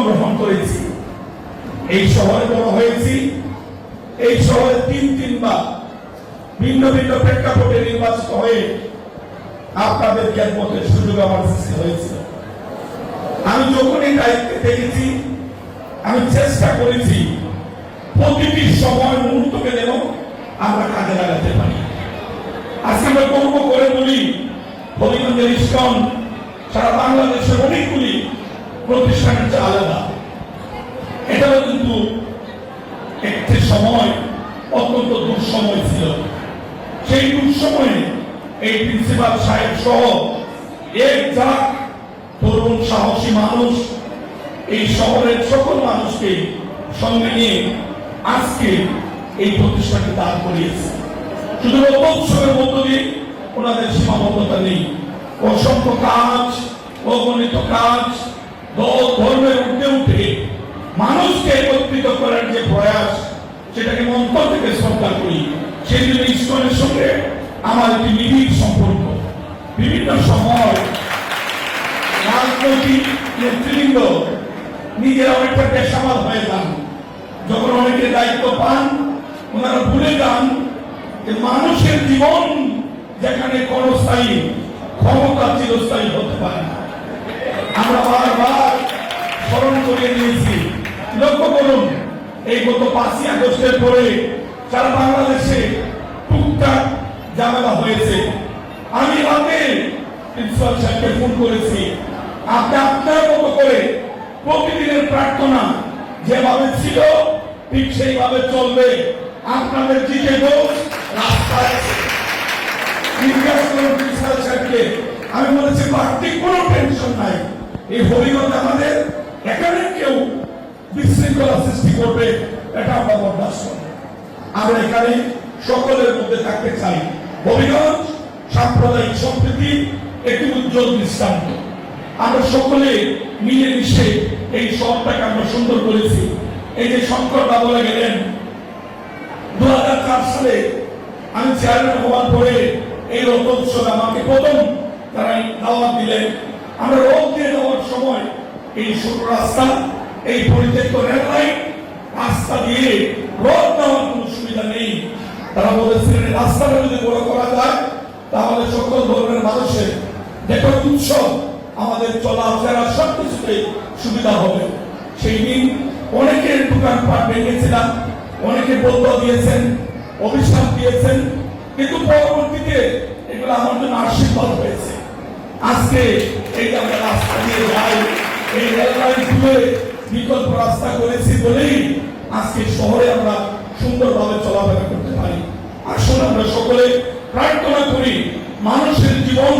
জন্মগ্রহণ করেছি। এই শহরে বড় হয়েছি। এই শহরে তিন, তিনবার ভিন্ন ভিন্ন প্রেক্ষাপটে নির্বাচিত হয়ে আপনাদের জ্ঞানপথের সুযোগ আমার সৃষ্টি হয়েছিল আমি যখনই দায়িত্বে দেখেছি আমি চেষ্টা করেছি, প্রতিটি সময় মুহূর্তকে যেন আমরা কাজে লাগাতে পারি। আজকে আমরা গর্ব করে বলি হবিগঞ্জের ইস্কন, সারা বাংলাদেশের অনেকগুলি প্রতিষ্ঠানের চেয়ে আলাদা। এটাও কিন্তু একটি সময়, অত্যন্ত দুঃসময় ছিল। সেই দুঃসময়ে এই প্রিন্সিপাল সাহেব সহ এক যাক তরুণ সাহসী মানুষ এই শহরের সকল মানুষকে সঙ্গে নিয়ে আজকে এই প্রতিষ্ঠানকে দাঁড় করিয়েছে। শুধু উৎসবের মধ্য দিয়ে ওনাদের সীমাবদ্ধতা নেই। অসংখ্য কাজ, অগণিত কাজ দল ধর্মের উঠে উঠে মানুষকে একত্রিত করার যে প্রয়াস, সেটাকে মন্তর থেকে শ্রদ্ধা করি, সেই জন্য ইস্কনের সঙ্গে আমার একটি নিবিড় সম্পর্ক। বিভিন্ন সময় রাজনৈতিক নেতৃবৃন্দ নিজেরা অনেকটা পেশাবাদ হয়ে যান। যখন অনেকে দায়িত্ব পান, ওনারা ভুলে যান যে মানুষের জীবন যেখানে ক্ষণস্থায়ী, ক্ষমতা চিরস্থায়ী হতে পারে আমরা বারবার স্মরণ করে নিয়েছি লক্ষ্য করুন, এই গত পাঁচই আগস্টের পরে সারা বাংলাদেশে টুকটাক ঝামেলা হয়েছে। আমি রাতে প্রিন্সিপাল সাহেবকে ফোন করেছি। আপনি আপনার মতো করে প্রতিদিনের প্রার্থনা যেভাবে ছিল, ঠিক সেইভাবে চলবে। আপনাদের দিকে দোষ, রাস্তায় জিজ্ঞাসা করুন আমি বলেছি, বাড়তি কোনো টেনশন নাই। এই হরিগঞ্জ আমাদের এখানে কেউ বিশৃঙ্খলা সৃষ্টি করবে, এটা আমরা বরদাস্ত আমরা এখানে সকলের মধ্যে থাকতে চাই। হবিগঞ্জ সাম্প্রদায়িক সম্প্রীতি, একটি উজ্জ্বল দৃষ্টান্ত। আমরা সকলে মিলেমিশে এই শহরটাকে আমরা সুন্দর করেছি। এই যে শঙ্কর বলে গেলেন দু সালে আমি চেয়ারম্যান হওয়ার পরে এই রথোৎসব আমাকে প্রথম তারা দাওয়াত দিলেন। আমরা রোদ দিয়ে যাওয়ার সময় এই ছোট রাস্তা, এই পরিত্যক্ত রেল লাইন, রাস্তা দিয়ে রোদ দেওয়ার কোনো সুবিধা নেই। তারা বলেছিলেন রাস্তাটা যদি বড় করা যায়, তাহলে সকল ধর্মের মানুষের দেখো উৎসব আমাদের চলাফেরা সব কিছুতে সুবিধা হবে। সেই দিন অনেকের দোকানপাট ভেঙেছিলাম, অনেকে বদলা দিয়েছেন, অভিশাপ দিয়েছেন, কিন্তু পরবর্তীতে এগুলো আমার জন্য আশীর্বাদ হয়েছে। আজকে এই আমরা রাস্তা দিয়ে যাই এই রেল লাইন বিকল্প রাস্তা করেছি বলেই আজকে শহরে আমরা সুন্দরভাবে চলাফেরা করতে পারি। আসুন আমরা সকলে প্রার্থনা করি, মানুষের জীবন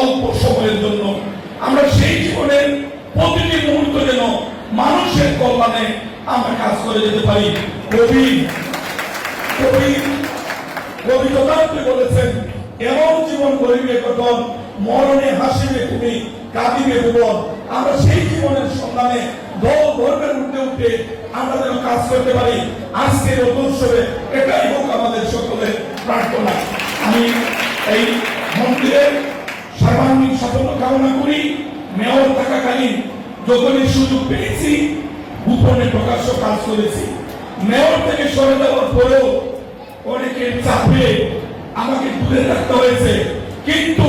অল্প সময়ের জন্য। আমরা সেই জীবনের প্রতিটি মুহূর্ত যেন মানুষের কল্যাণে আমরা কাজ করে যেতে পারি। কবি কবি কবি বলেছেন, এমন জীবন গরিবে কখন মরণে হাসিবে কাঁদিবে ভুবন, আমরা সেই জীবনের সন্ধানে দল ধর্মের উঠে উঠে আমরা যেন কাজ করতে পারি। আজকের উৎসবে এটাই হোক আমাদের সকলের প্রার্থনা। আমি এই মন্দিরের সর্বাঙ্গীন সাফল্য কামনা করি। মেয়র থাকাকালীন যখনই সুযোগ পেয়েছি গোপনে প্রকাশ্য কাজ করেছি। মেয়র থেকে সরে যাওয়ার পরেও অনেকের চাপে আমাকে দূরে রাখতে হয়েছে। কিন্তু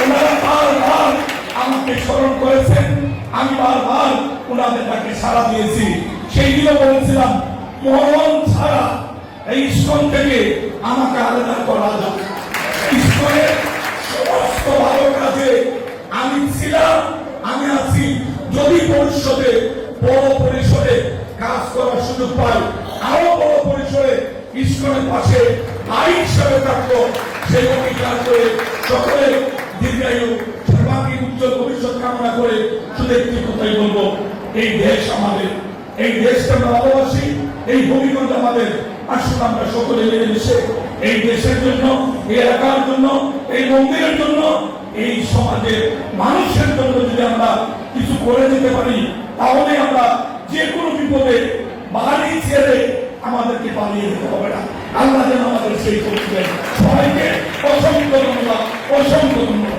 ওনারা বারবার আমাকে স্মরণ করেছেন আমি বারবার ওনাদের তাকে সাড়া দিয়েছি সেই দিনও বলেছিলাম মরণ ছাড়া এই ইস্কন থেকে আমাকে আলাদা করা যাবে ইস্কনের সমস্ত ভালো কাজে আমি ছিলাম আমি আছি যদি পরিষদে বড় পরিসরে কাজ করার সুযোগ পাই আরও বড় পরিসরে ইস্কনের পাশে ভাই হিসাবে থাকতো সেই অঙ্গীকার করে সকলে দীর্ঘায়ু, সর্বাঙ্গীন উজ্জ্বল ভবিষ্যৎ কামনা করে শুধু একটি কথাই বলব, এই দেশ আমাদের, এই দেশকে আমরা ভালোবাসি, এই ভূমিকণ্ঠ আমাদের, আসুন আমরা সকলে মিলেমিশে এই দেশের জন্য, এই এলাকার জন্য, এই মন্দিরের জন্য, এই সমাজের মানুষের জন্য যদি আমরা কিছু করে যেতে পারি, তাহলে আমরা যে কোনো বিপদে বাড়ি ছেড়ে আমাদেরকে পালিয়ে যেতে হবে না। আল্লাহ যেন আমাদের সেই করতে সবাইকে অসংখ্য ধন্যবাদ। অসংখ্য ধন্যবাদ